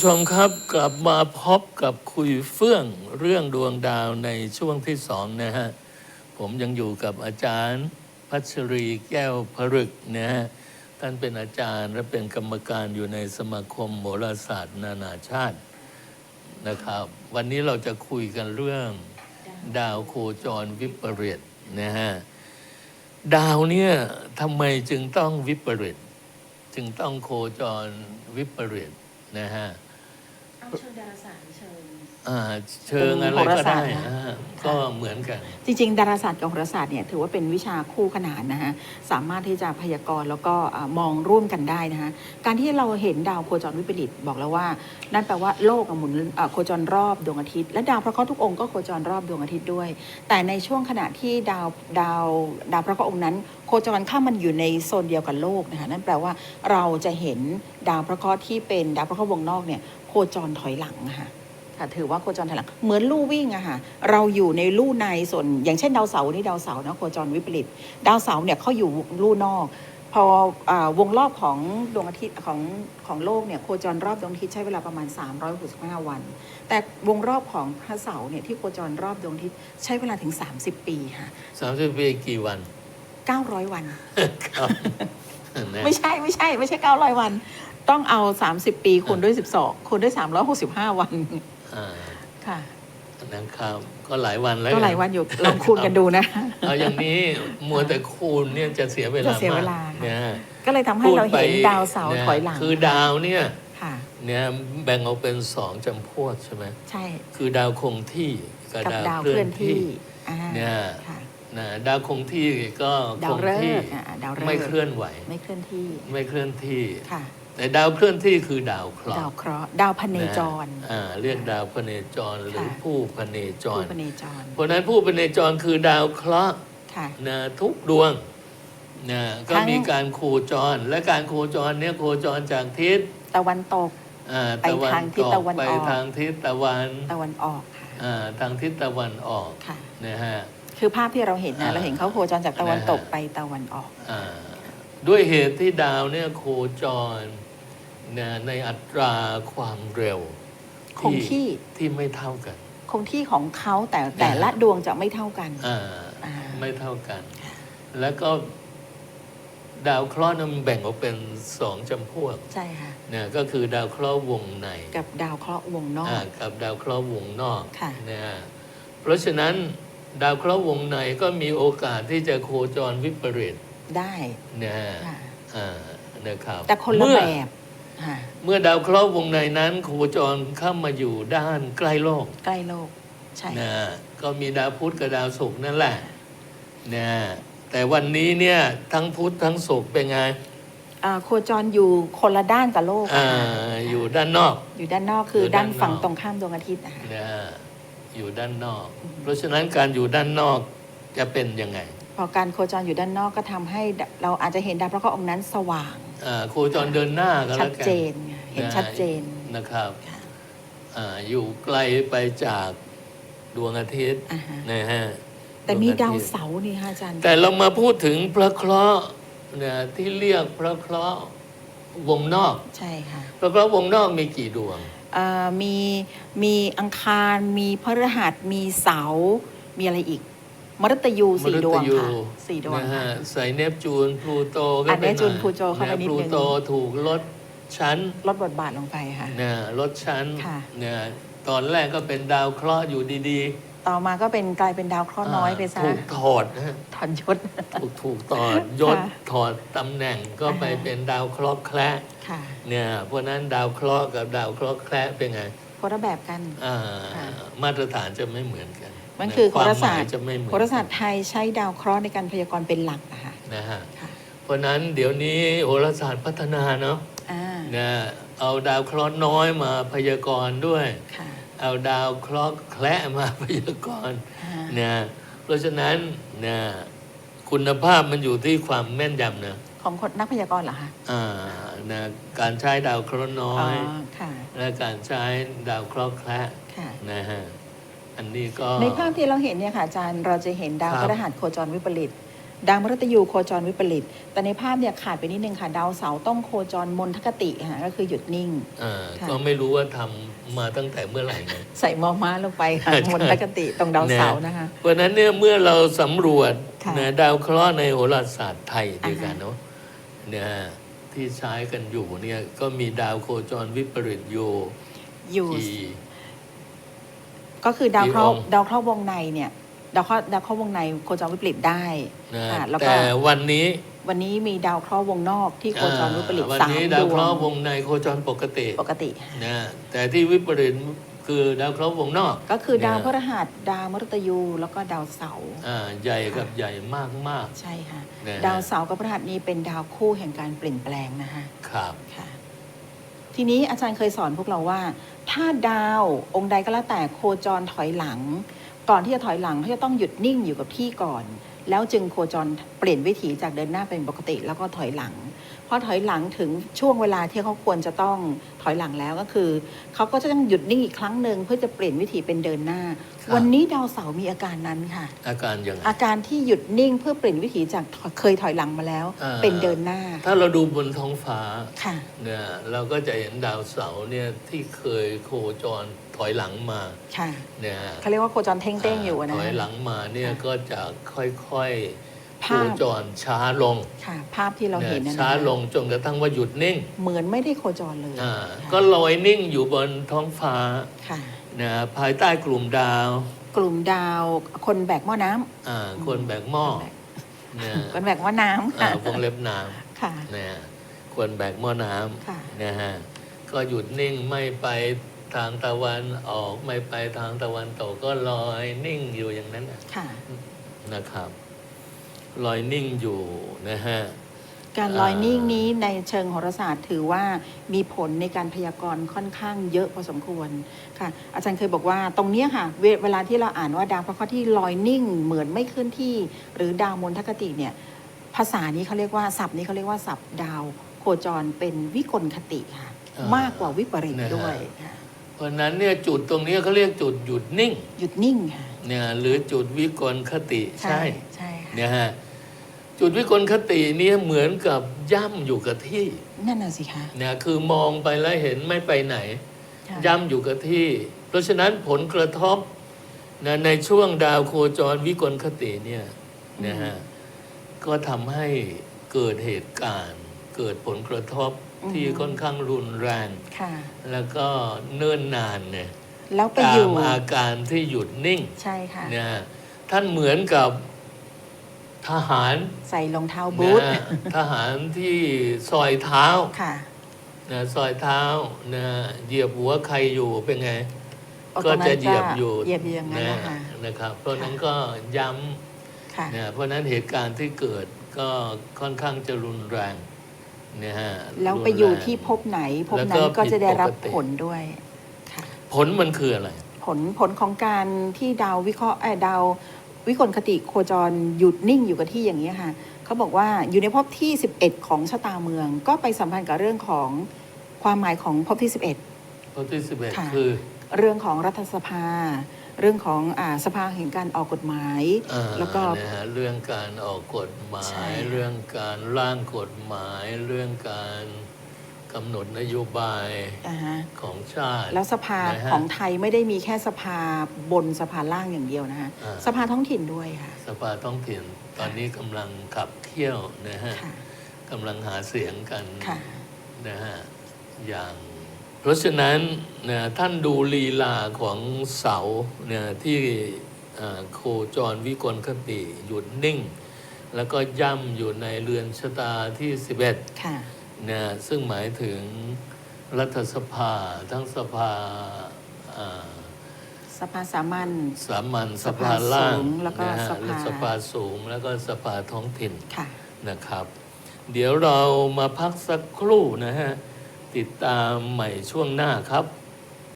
ผู้ชมครับกลับมาพบกับคุยเฟื่องเรื่องดวงดาวในช่วงที่สองนะฮะ ผมยังอยู่กับอาจารย์พัชรีแก้วพฤกนะฮะ ท่านเป็นอาจารย์และเป็นกรรมการอยู่ในสมาคมโหราศาสตร์ นานาชาตินะครับ วันนี้เราจะคุยกันเรื่องดาวโคจรวิปริตนะฮะ ดาวเนี่ยทำไมจึงต้องวิปริต จึงต้องโคจรวิปริตนะฮะ เอาเชิงดาราศาสตร์หรือเชิง อ่าเชิงอะไรก็ได้โหราศาสตร์นะอ่า ก็เหมือนกัน จริง ๆ ดาราศาสตร์กับโหราศาสตร์เนี่ยถือว่าเป็นวิชาคู่ขนานนะฮะสามารถที่จะพยากรณ์แล้วก็อ่ามองร่วมกันได้นะฮะการที่เราเห็นดาวโคจรวิปริตบอกแล้วว่า นั่นแปลว่าโลกอะหมุนอ่าโคจรรอบดวงอาทิตย์ และดาวพระเคราะห์ทุกองค์ก็โคจรรอบดวงอาทิตย์ด้วย แต่ในช่วงขณะที่ดาวดาวดาวพระเคราะห์องค์นั้น โคจรเข้ามันอยู่ในโซนเดียวกับโลกนะคะนั่นแปลว่าเราจะเห็นดาวพระเคราะห์ที่เป็นดาวพระเคราะห์วงนอกเนี่ยโคจรถอยหลังอะค่ะ ค่ะ ถือว่าโคจรถอยหลังเหมือนลู่วิ่งอะค่ะ เราอยู่ในลู่ในส่วน อย่างเช่นดาวเสาร์นี่ดาวเสาร์นะโคจรวิปริต ดาวเสาร์เนี่ยเขาอยู่ลู่นอก พออาวงรอบของดวงอาทิตย์ของของโลกเนี่ยโคจรรอบดวงอาทิตย์ใช้เวลาประมาณ 365 วัน แต่วงรอบของพระเสาร์เนี่ยที่โคจรรอบดวงอาทิตย์ใช้เวลาถึง 30 ปีค่ะสามสิบปีกี่วัน 900 วันครับนะไม่ใช่ไม่ใช่ ไม่ใช่ 900 วัน ต้องเอา 30 ปีคูณด้วย 12คูณด้วย 365 วัน อ่าค่ะนะครับ ก็หลายวันแล้วก็หลายวันอยู่ลองคูณกันดูนะเอาอย่างนี้มัวแต่คูณเนี่ยจะเสียเวลาจะเสียเวลามกเนี่ยก็เลยทำให้เราเห็นพูไปดาวเสาร์นี่ถอยหลังคือดาวเนี่ยค่ะเนี่ยแบ่งออกเป็นสองจำพวกใช่ไหมใช่ คือดาวคงที่กับกับดาวดาวเคเคลื่ลื่ออนนที่ที่อ่าเนี่ยค่ะนะดาวคงที่ก็ดาควงฤที่กษ์อ่าดาวฤกษ์ไม่เคลื่อนไหว ไม่เคลื่อนที่ไม่เคลื่อนที่ค่ะ แต่ดาวเคลื่อนที่คือดาวเคราะดาวห์เคราะห์ดาวพเนจรนะอ่าเรียกดาวพเนจรหรือค่ะผู้พเนจผู้รพเนจร เพราะฉะนั้นผู้พเนจรคือดาวเคราะห์ค่ะนะทุกดวงนะก็ทั้งมีการโคจร และการโคจรเนี่ยโคจรจากทิศตะวันตกอ่าไปทางทิศตะวันไปออกทางทิศตะวันตะวันออกค่ะอ่าทางทิศตะวันออกค่ะนะฮะคือภาพที่เราเห็นอ่านะเราเห็นเขาโคจรจากตะวันตกนะฮะไปตะวันออกอ่าด้วยเหตุที่ดาวเนี่ยโคจร นะในอัตราความเร็วคงที่ที่ไม่เท่ากัน คงที่ของเขาแต่แต่ละดวงจะไม่เท่ากันอ่าอ่าไม่เท่ากัน แล้วก็ดาวเคราะห์นั้นมันแบ่งออกเป็นสองจำพวกใช่ค่ะเนี่ยก็คือดาวเคราะห์วงใน กับดาวเคราะห์วงนอกอ่ากับดาวเคราะห์วงนอกค่ะนะฮะเพราะฉะนั้นดาวเคราะห์วงในก็มีโอกาสที่จะโคจรวิปริตได้นะฮะค่ะอ่านะครับแต่คนละเมื่อแบบค่ะ เมื่อดาวเคราะห์วงในนั้นโคจรเข้ามาอยู่ด้านใกล้โลก ใกล้โลก ใช่นะฮะก็มีดาวพุธกับดาวศุกร์นั่นแหละนะฮะแต่วันนี้เนี่ยทั้งพุธทั้งศุกร์เป็นไงอ่าโคจรอยู่คนละด้านกับโลกอ่าอะค่ะอยู่ด้านนอก อยู่ด้านนอกคืออยู่ด้าด้านนฝั่งนอกตรงข้ามดวงอาทิตย์นะคะนะฮะอยู่ด้านนอก เพราะฉะนั้นการอยู่ด้านนอกจะเป็นยังไง พอการโคจรอยู่ด้านนอกก็ทำให้เราอาจจะเห็นดาวพระเคราะห์องค์นั้นสว่าง อ่าโคจรเดินหน้าก็ชัแล้ดวกันเจนไงเห็นชัดเจนนะครับค่ะอ่าอยู่ไกลไปจากดวงอาทิตย์อ่าฮะนะฮะแต่มีงอดาวทิตย์เสาร์นี่ค่ะอาจารย์แต่เรามาพูดถึงพระเคราะห์เนี่ยที่เรียกพระเคราะห์วงนอก ใช่ค่ะพระเคราะห์วงนอกมีกี่ดวงอ่ามีมีอังคารมีพฤหัสมีเสาร์มีอะไรอีก มฤตยูสี่ดวงมฤตยูค่ะสี่ดวงนะฮะค่ะใส่เนปจูนพลูโตก็อะเป็นเนปจูนพลูโตเข้าไปนิดนึงพลูโตถูกลดชั้นลดบทบาทลงไปค่ะเนี่ยลดชั้นค่ะเนี่ยตอนแรกก็เป็นดาวเคราะห์อยู่ดีต่อมาก็เป็นกลายเป็นดาวเคๆราะห์น้อยไปซะถูกถอดนะฮะถอนยศถูกถูกถอดยศค่ะถอดตำแหน่งก็ไปอ่าฮะเป็นดาวเคราะห์แคระค่ะเนี่ยเพราะฉะนั้นดาวเคราะห์กับดาวเคราะห์แคระเป็นไง คนละแบบกัน อ่าค่ะ มาตรฐานจะไม่เหมือนกันมันคือโหวามราหศามายสตร์จะไม่เหมือนโหราศาสตร์ไทยใช้ดาวเคราะห์ในการพยากรณ์เป็นหลักนะคะนะฮะค่ะเพราะฉะนั้นเดี๋ยวนี้โหราศาสตร์พัฒนาเนาะอ่านะเอาดาวเคราะห์น้อยมาพยากรณ์ด้วย ค่ะเอาดาวเคราะห์แคระมาพยากรณ์อ่านะเพราะฉะนั้นนะคุณภาพมันอยู่ที่ความแม่นยำนะ ของคนนักพยากรณ์เหรอคะอ่านะการใช้ดาวเคราะห์น้อย ค่ะและการใช้ดาวเคราะห์แคระค่ะ นะฮะอันนี้ก็ ในภาพที่เราเห็นเนี่ยค่ะอาจารย์เราจะเห็นดาวคพรับฤหัสโคจรวิปริต ดาวมฤตยูโคจรวิปริต แต่ในภาพเนี่ยขาดไปนิดนึงค่ะ ดาวเสาร์ต้องโคจรมนทคติค่ะก็คือหยุดนิ่ง อ่าค่ะ ก็ไม่รู้ว่าทำมาตั้งแต่เมื่อไหร่ไงใส่มอม้าลงไปค่ะใช่มนทคติตรงดาวเสาร์นะคะ เพราะฉะนั้นเนี่ยเมื่อเราสำรวจค่ะนะดาวเคราะห์ในโหราศาสตร์ไทยด้วยกันอ่าฮะเนาะ เนี่ยที่ใช้กันอยู่เนี่ยก็มีดาวโคจรวิปริตอยู่อยู่ กี่ ก็คือดาวเคราะกี่ห์องค์ ดาวเคราะห์วงในเนี่ยดาวเคราะห์ดาวเคราะห์วงในโคจรวิปริตได้นะค่ะแล้วก็แต่วันนี้วันนี้มีดาวเคราะห์วงนอกที่โคจรวิปริตอ่าวันสามนี้ดดาววเคราะห์วงงในโคจรปกติปกติ นะแต่ที่วิปริต คือดาวเคราะห์วงนอกก็คือดาวพนะฤหัสดาวมฤตยู แล้วก็ดาวเสาร์อ่าใหญ่กับใหญ่มากมากใช่ค่ะนะฮะดาวเสาร์กับพฤหัสนี้เป็นดาวคู่แห่งการเปลี่ยนแปลงนะคะๆครับค่ะ ทีนี้อาจารย์เคยสอนพวกเราว่า ถ้าดาวองค์ใดก็แล้วแต่โคจรถอยหลัง ก่อนที่จะถอยหลังเขาจะต้องหยุดนิ่งอยู่กับที่ก่อน แล้วจึงโคจรเปลี่ยนวิถีจากเดินหน้าเป็นปกติ แล้วก็ถอยหลัง พอถอยหลังถึงช่วงเวลาที่เขาควรจะต้องถอยหลังแล้วก็คือเขาก็จะต้องหยุดนิ่งอีกครั้งหนึ่งเพื่อจะเปลี่ยนวิถีเป็นเดินหน้าครับวันนี้ดาวเสาร์มีอาการนั้นค่ะ อาการยังไงอาการที่หยุดนิ่งเพื่อเปลี่ยนวิถีจากเคยถอยหลังมาแล้วอ่าเป็นเดินหน้า ถ้าเราดูบนท้องฟ้าค่ะเนี่ยเราก็จะเห็นดาวเสาร์เนี่ยที่เคยโคจรถอยหลังมาค่ะเนี่ยเขาเรียกว่าโคจรเท่งๆอยู่นะถอยหลังมาเนี่ยค่ะก็จะค่อยๆโค ภาพจรช้าลงค่ะ ภาพที่เราเห็นเนี่ยนะช้าลงจนกระทั่งว่าหยุดนิ่ง เหมือนไม่ได้โคจรเลยอ่าค่ะก็ลอยนิ่งอยู่บนท้องฟ้าค่ะนะภายใต้กลุ่มดาว กลุ่มดาวคนแบกหม้อน้ำอ่าคนแบกหม้อเนี่ยคนแบกหม้อน้ำอ่าค่ะวงเล็บน้ค่ะำเนี่ยคนแบกหม้อน้ค่ะำนะฮะก็หยุดนิ่งไม่ไปทางตะวันออกไม่ไปทางตะวันตกก็ลอยนิ่งอยู่อย่างนั้นน่ะค่ะนะครับ ลอยนิ่งอยู่นะฮะ การลอยนิ่งนี้ในเชิงโหราศาสตร์ถือว่ามีผลในการพยากรณ์ค่อนข้างเยอะพอสมควรค่ะ อาจารย์เคยบอกว่าตรงเนี้ยค่ะเวเวลาที่เราอ่านว่าดาวพระเคราะห์ที่ลอยนิ่งเหมือนไม่เคลื่อนที่ หรือดาวมนทคติเนี่ยภาษานี้เขาเรียกว่าศัพท์นี้เขาเรียกว่าศัพท์ดาวโคจรเป็นวิกลคติค่ะอ่ามมากกว่าวิปริตนะฮะ ด้วยค่ะเพราะฉะนั้นเนี่ยจุดตรงนี้เขาเรียกจุดหยุดนิ่งหยุดนิ่งค่ะ เนี่ยหรือจุดวิกลคติใช่ ใช่ ค่ะเนี่ยฮะจุดวิกลคติเนี่ยเหมือนกับย่ำอยู่กับที่นั่นน่ะสิคะเนี่ยคือมองไปแล้วเห็นไม่ไปไหนค่ะย่ำอยู่กับที่ เพราะฉะนั้นผลกระทบนะในช่วงดาวโคจรวิกลคติเนี่ยนะฮะก็ทำให้เกิดเหตุการณ์ เกิดผลกระทบที่ค่อนข้างรุนแรงค่ะแล้วก็เนิ่นนานเนี่ยแล้วไปตาอยู่มอาการที่หยุดนิ่ง ใช่ค่ะนะฮะท่านเหมือนกับ ทหารใส่รองเท้าบูทนะฮะทหารที่ซอยเท้าค่ะนะซอยเท้านะเหยียบหัวใครอยู่เป็นไงโอ้ก็ตรงนั้นจะเหยียบอยู่เหยียบอยู่อย่างนั้นนะนะคะ นะครับ เพราะฉะนั้นก็ย้ค่ะำนะเพราะฉะนั้นเหตุการณ์ที่เกิดก็ค่อนข้างจะรุนแรงนะฮะแล้วไปรุนแรงอยู่ที่ภพไหนภพแล้วก็นั้นก็จะได้รับผิดปกติ ผลด้วยค่ะ ผลมันคืออะไร ผลผลของการที่ดาววิเคราะห์เอ่อดาว วิกลคติโคจรหยุดนิ่งอยู่กับที่อย่างนี้ยค่ะเขาบอกว่าอยู่ในภพที่ 11 ของชะตาเมือง ก็ไปสัมพันธ์กับเรื่องของความหมายของภพที่ 11ข้อที่สิบเอ็ดค่ะคือ เรื่องของรัฐสภา เรื่องของอาสภาแห่งการออกกฎหมายอ่าแล้วก็นะฮะเรื่องการออกกฎหมาใช่ยค่ะเรื่องการร่างกฎหมาย เรื่องการ กำหนดนโยบายอ่าฮะของชาติแล้วสภานะฮะ ของไทยไม่ได้มีแค่สภาบนสภาล่างอย่างเดียวนะคะอ่า สภาท้องถิ่นด้วยค่ะ สภาท้องถิ่นตอนนี้กำลังขับเคี่ยวนะฮะค่ะ กำลังหาเสียงกันค่ะ นะฮะอย่าง เพราะฉะนั้นนะท่านดูลีลาของเสาเนี่ยที่อ่าโคจรวิกลคติหยุดนิ่ง แล้วก็ย่ำอยู่ในเรือนชะตาที่ 11 ค่ะ นะซึ่งหมายถึงรัฐสภาทั้งสภาอ่าสภาสามัญสามัญสสภาภาล่างสูงแล้วก็นะฮะสภาสภาสูงแล้วก็สภาท้องถิ่นค่ะนะครับ เดี๋ยวเรามาพักสักครู่นะฮะ ติดตามใหม่ช่วงหน้าครับ